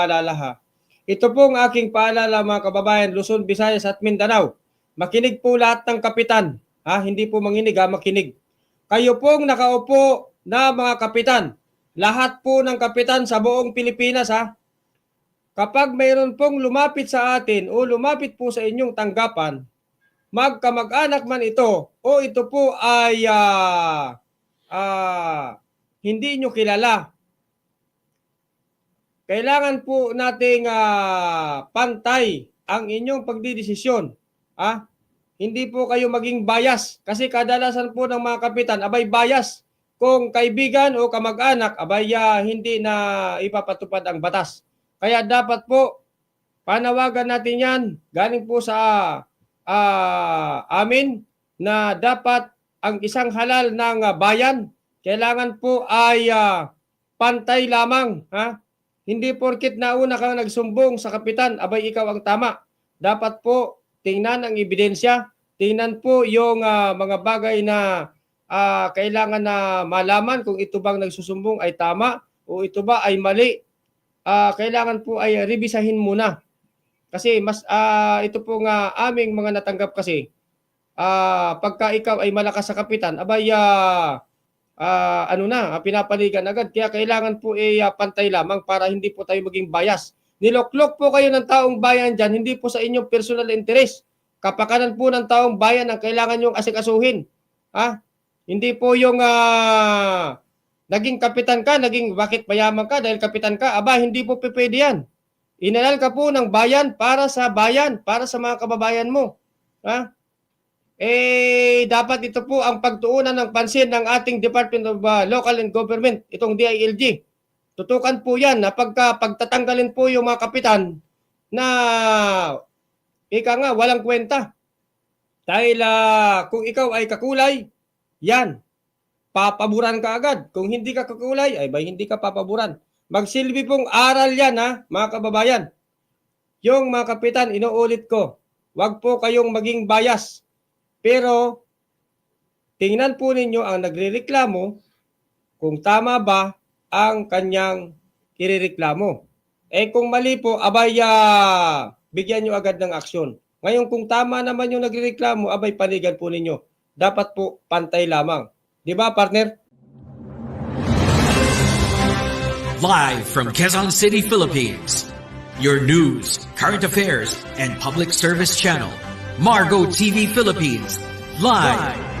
paalala ha. Ito pong aking paalala mga kababayan, Luzon, Visayas at Mindanao. Makinig po lahat ng kapitan. Ha? Hindi po manginig ha, makinig. Kayo pong nakaupo na mga kapitan. Lahat po ng kapitan sa buong Pilipinas ha. Kapag mayroon pong lumapit sa atin o lumapit po sa inyong tanggapan, magkamag-anak man ito o ito po ay ah, ah, hindi nyo kilala. Kailangan po nating ah, pantay ang inyong pagdidesisyon. Ah? Hindi po kayo maging bias kasi kadalasan po ng mga kapitan abay bias kung kaibigan o kamag-anak abay ah, hindi na ipapatupad ang batas. Kaya dapat po panawagan natin 'yan galing po sa ah, amin na dapat ang isang halal ng ah, bayan kailangan po ay ah, pantay lamang ha hindi porkit nauna kang nagsumbong sa kapitan abay ikaw ang tama. Dapat po tingnan ang ebidensya tingnan po yung ah, mga bagay na ah, kailangan na malaman kung ito bang nagsusumbong ay tama o ito ba ay mali. Ah, kailangan po ay revisahin muna. Kasi mas ah, ito po nga aming mga natanggap kasi ah, pagka ikaw ay malakas sa kapitan abay ah, ah, ano na ah, pinapaligan agad kaya kailangan po ay ah, pantay lamang para hindi po tayo maging bias niloklok po kayo ng taong bayan dyan hindi po sa inyong personal interest kapakanan po ng taong bayan ang kailangan yung asikasuhin ha hindi po yung ah, naging kapitan ka, naging bakit mayaman ka dahil kapitan ka, aba hindi po pwede yan. Inalal ka po ng bayan para sa bayan, para sa mga kababayan mo. Ha? Eh, dapat ito po ang pagtuunan ng pansin ng ating Department of uh, Local and Government, itong DILG. Tutukan po yan na pagka pagtatanggalin po yung mga kapitan na ika nga walang kwenta. Dahil ah, kung ikaw ay kakulay, yan, papaburan ka agad. Kung hindi ka kakulay, ay ba hindi ka papaburan. Magsilbi pong aral yan ha, mga kababayan. Yung mga kapitan, inuulit ko, wag po kayong maging bias. Pero, tingnan po ninyo ang nagrereklamo kung tama ba ang kanyang kirereklamo. Eh kung mali po, abay ah, bigyan nyo agad ng aksyon. Ngayon kung tama naman yung nagrereklamo, abay panigan po ninyo. Dapat po pantay lamang. Di ba partner? Live from Quezon City, Philippines. Your news, current affairs, and public service channel, Margo TV Philippines. Live